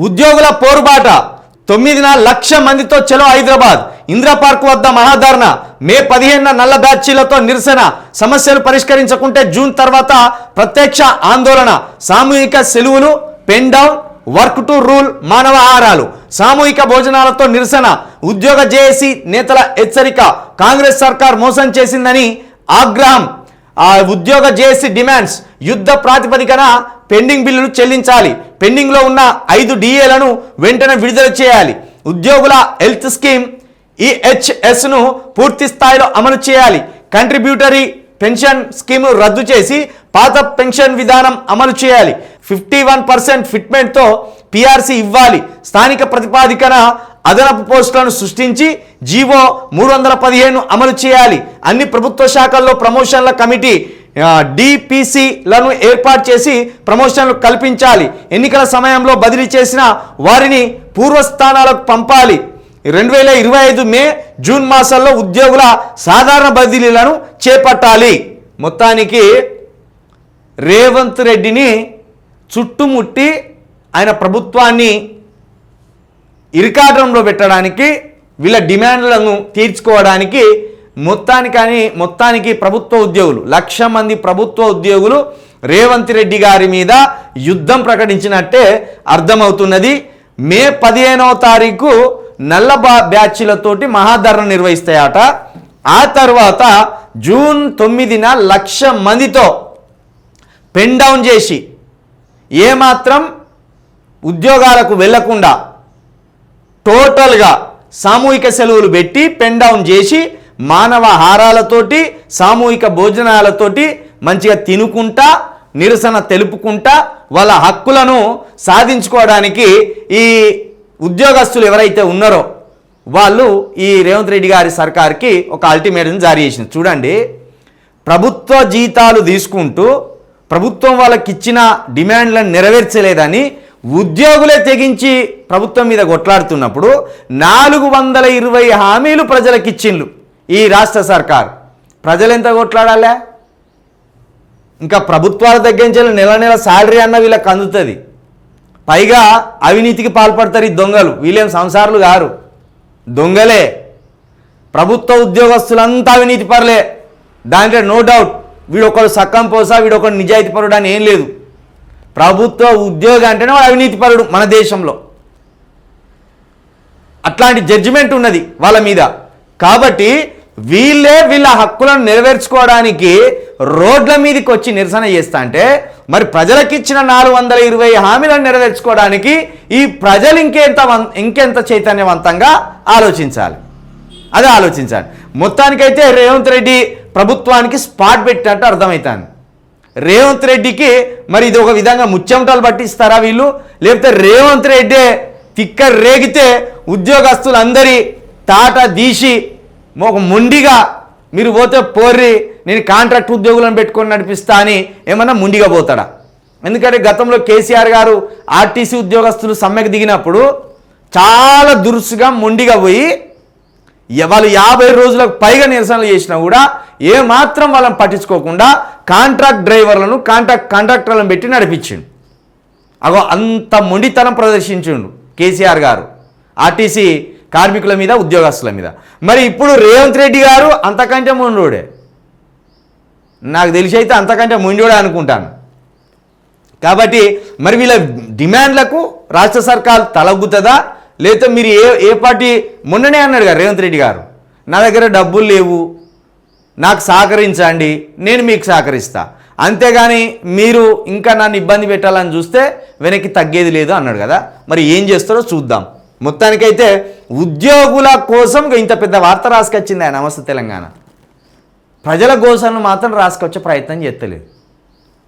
ఉద్యోగుల పోరుబాట. తొమ్మిదిన లక్ష మందితో చలో హైదరాబాద్. ఇందిరా పార్క్ వద్ద మహాధారణ. మే పదిహేనున నల్ల బ్యాచీలతో నిరసన. సమస్యలు పరిష్కరించకుంటే జూన్ తర్వాత ప్రత్యక్ష ఆందోళన. సామూహిక సెలవులు pen down work to rule మానవాహారాలు సామూహిక భోజనాలతో నిరసన. ఉద్యోగ జేఏసీ నేతల హెచ్చరిక. కాంగ్రెస్ సర్కార్ మోసం చేసిందని ఆగ్రహం. ఆ ఉద్యోగ జేఏసీ డిమాండ్స్ యుద్ధ ప్రాతిపదికన పెండింగ్ బిల్లులు చెల్లించాలి. పెండింగ్లో ఉన్న ఐదు డిఏలను వెంటనే విడుదల చేయాలి. ఉద్యోగుల హెల్త్ స్కీమ్ ఈహెచ్ఎస్ను పూర్తి స్థాయిలో అమలు చేయాలి. కంట్రిబ్యూటరీ పెన్షన్ స్కీమ్ను రద్దు చేసి పాత పెన్షన్ విధానం అమలు చేయాలి. ఫిఫ్టీ వన్ పర్సెంట్ ఫిట్మెంట్తో పిఆర్సీ ఇవ్వాలి. స్థానిక ప్రతిపాదికన అదనపు పోస్టులను సృష్టించి జీవో మూడు వందల పదిహేను అమలు చేయాలి. అన్ని ప్రభుత్వ శాఖల్లో ప్రమోషన్ల కమిటీ డిపిసిలను ఏర్పాటు చేసి ప్రమోషన్లు కల్పించాలి. ఎన్నికల సమయంలో బదిలీ చేసిన వారిని పూర్వస్థానాలకు పంపాలి. రెండు వేల ఇరవై ఐదు మే జూన్ మాసాల్లో ఉద్యోగుల సాధారణ బదిలీలను చేపట్టాలి. మొత్తానికి రేవంత్ రెడ్డిని చుట్టుముట్టి ఆయన ప్రభుత్వాన్ని ఇరికాటంలో పెట్టడానికి వీళ్ళ డిమాండ్లను తీర్చుకోవడానికి మొత్తానికని మొత్తానికి ప్రభుత్వ ఉద్యోగులు లక్ష మంది ప్రభుత్వ ఉద్యోగులు రేవంత్ రెడ్డి గారి మీద యుద్ధం ప్రకటించినట్టే అర్థమవుతున్నది. మే పదిహేనవ తారీఖు నల్ల బా బ్యాచ్లతోటి మహాధరణ నిర్వహిస్తాయట. ఆ తర్వాత జూన్ తొమ్మిదిన లక్ష మందితో పెన్ డౌన్ చేసి ఏమాత్రం ఉద్యోగాలకు వెళ్ళకుండా టోటల్గా సామూహిక సెలవులు పెట్టి పెన్ డౌన్ చేసి మానవ హారాలతోటి సామూహిక భోజనాలతోటి మంచిగా తినుకుంటా నిరసన తెలుపుకుంటా వాళ్ళ హక్కులను సాధించుకోవడానికి ఈ ఉద్యోగస్తులు ఎవరైతే ఉన్నారో వాళ్ళు ఈ రేవంత్ రెడ్డి గారి సర్కార్కి ఒక అల్టిమేటం జారీ చేసింది. చూడండి ప్రభుత్వ జీతాలు తీసుకుంటూ ప్రభుత్వం వాళ్ళకి ఇచ్చిన డిమాండ్లను నెరవేర్చలేదని ఉద్యోగులే తెగించి ప్రభుత్వం మీద కొట్లాడుతున్నప్పుడు నాలుగు వందల ఇరవై హామీలు ప్రజలకు ఇచ్చిండ్లు ఈ రాష్ట్ర సర్కార్. ప్రజలు ఎంత కొట్లాడాలే? ఇంకా ప్రభుత్వాల తగ్గించాలి నెల నెల శాలరీ అన్న వీళ్ళకి అందుతుంది. పైగా అవినీతికి పాల్పడతారు ఈ దొంగలు వీళ్ళేం సంసారులు గారు దొంగలే. ప్రభుత్వ ఉద్యోగస్తులంతా అవినీతి పర్లే. దాంట్లో నో డౌట్ వీడొకడు సక్కం పోసా వీడొకడు నిజాయితీ పరుడు అని ఏం లేదు. ప్రభుత్వ ఉద్యోగ అంటేనే వాడు అవినీతిపరుడు మన దేశంలో. అట్లాంటి జడ్జిమెంట్ ఉన్నది వాళ్ళ మీద. కాబట్టి వీళ్ళే వీళ్ళ హక్కులను నెరవేర్చుకోవడానికి రోడ్ల మీదకి వచ్చి నిరసన చేస్తా అంటే మరి ప్రజలకిచ్చిన నాలుగు వందల ఇరవై హామీలను నెరవేర్చుకోవడానికి ఈ ప్రజలు ఇంకెంత ఇంకెంత చైతన్యవంతంగా ఆలోచించాలి. అదే ఆలోచించాలి. మొత్తానికైతే రేవంత్ రెడ్డి ప్రభుత్వానికి స్పాట్ పెట్టినట్టు అర్థమవుతాను రేవంత్ రెడ్డికి మరి ఇది ఒక విధంగా ముచ్చెమటలు పట్టిస్తారా వీళ్ళు? లేకపోతే రేవంత్ రెడ్డి తిక్క రేగితే ఉద్యోగస్తులందరి తాట దీసి ఒక ముండిగా మీరు పోతే పోర్రి నేను కాంట్రాక్ట్ ఉద్యోగులను పెట్టుకొని నడిపిస్తా అని ఏమన్నా ముండిగా పోతాడా? ఎందుకంటే గతంలో కేసీఆర్ గారు ఆర్టీసీ ఉద్యోగస్తులు సమ్మెకు దిగినప్పుడు చాలా దురుసుగా మొండిగా పోయి వాళ్ళు యాభై రోజులకు పైగా నిరసనలు చేసినా కూడా ఏమాత్రం వాళ్ళని పట్టించుకోకుండా కాంట్రాక్ట్ డ్రైవర్లను కాంట్రాక్ట్ కాంట్రాక్టర్లను పెట్టి నడిపించిండు. అగో అంత మొండితనం ప్రదర్శించిండు కేసీఆర్ గారు ఆర్టీసీ కార్మికుల మీద ఉద్యోగస్తుల మీద. మరి ఇప్పుడు రేవంత్ రెడ్డి గారు అంతకంటే మొండోడే. నాకు తెలిసి అయితే అంతకంటే మొండోడే అనుకుంటాను. కాబట్టి మరి వీళ్ళ డిమాండ్లకు రాష్ట్ర సర్కార్ తలగ్గుతుందా? లేకపోతే మీరు ఏ ఏ పార్టీ మొన్ననే అన్నాడు గారు రేవంత్ రెడ్డి గారు నా దగ్గర డబ్బులు లేవు నాకు సహకరించండి నేను మీకు సహకరిస్తా. అంతేగాని మీరు ఇంకా నన్ను ఇబ్బంది పెట్టాలని చూస్తే వెనక్కి తగ్గేది లేదు అన్నాడు కదా. మరి ఏం చేస్తారో చూద్దాం. మొత్తానికైతే ఉద్యోగుల కోసం ఇంత పెద్ద వార్త రాసుకొచ్చింది ఆయన నమస్తే తెలంగాణ. ప్రజల గోసలను మాత్రం రాసుకొచ్చే ప్రయత్నం చేస్తలేదు.